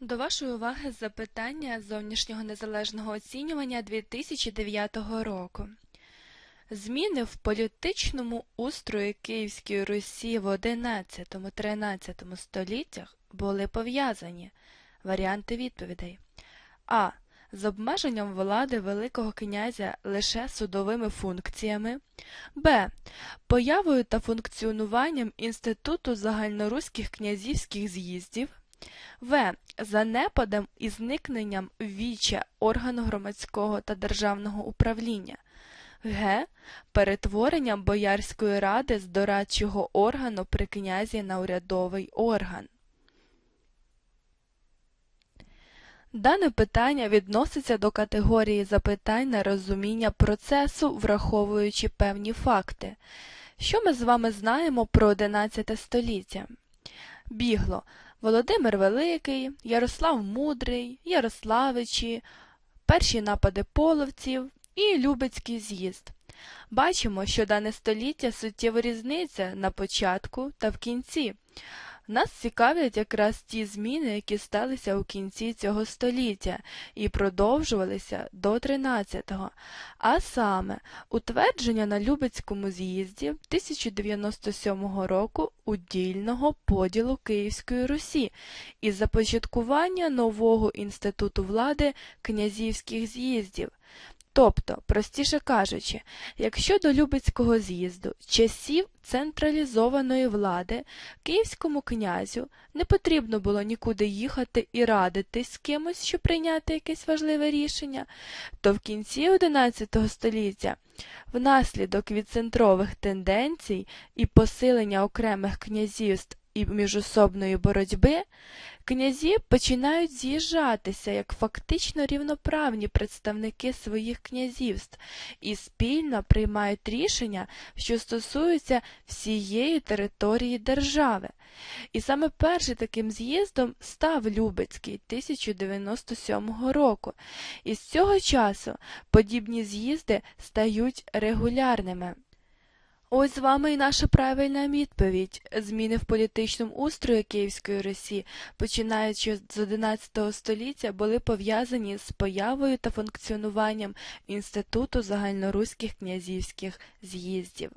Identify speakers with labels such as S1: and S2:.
S1: До вашої уваги запитання зовнішнього незалежного оцінювання 2009 року. Зміни в політичному устрої Київської Русі в XI-XIII століттях були пов'язані. Варіанти відповідей. А. З обмеженням влади Великого князя лише судовими функціями. Б. Появою та функціонуванням Інституту загальноруських князівських з'їздів. В. Занепадом і зникненням віча органу громадського та державного управління. Г. Перетворенням Боярської ради з дорадчого органу при князі на урядовий орган. Дане питання відноситься до категорії запитань на розуміння процесу, враховуючи певні факти. Що ми з вами знаємо про 11 століття? Бігло Володимир Великий, Ярослав Мудрий, Ярославичі, перші напади половців і Любецький з'їзд. Бачимо, що дане століття суттєва різниця на початку та в кінці. Нас цікавлять якраз ті зміни, які сталися у кінці цього століття і продовжувалися до 13-го, а саме утвердження на Любецькому з'їзді 1097 року удільного поділу Київської Русі і започаткування нового інституту влади князівських з'їздів. Тобто, простіше кажучи, якщо до Любецького з'їзду часів централізованої влади київському князю не потрібно було нікуди їхати і радитись з кимось, щоб прийняти якесь важливе рішення, то в кінці XI століття внаслідок відцентрових тенденцій і посилення окремих князівств і міжособної боротьби, князі починають з'їжджатися як фактично рівноправні представники своїх князівств і спільно приймають рішення, що стосуються всієї території держави. І саме першим таким з'їздом став Любецький 1097 року, і з цього часу подібні з'їзди стають регулярними. Ось з вами і наша правильна відповідь. Зміни в політичному устрої Київської Русі, починаючи з 11 століття, були пов'язані з появою та функціонуванням Інституту загальноруських князівських з'їздів.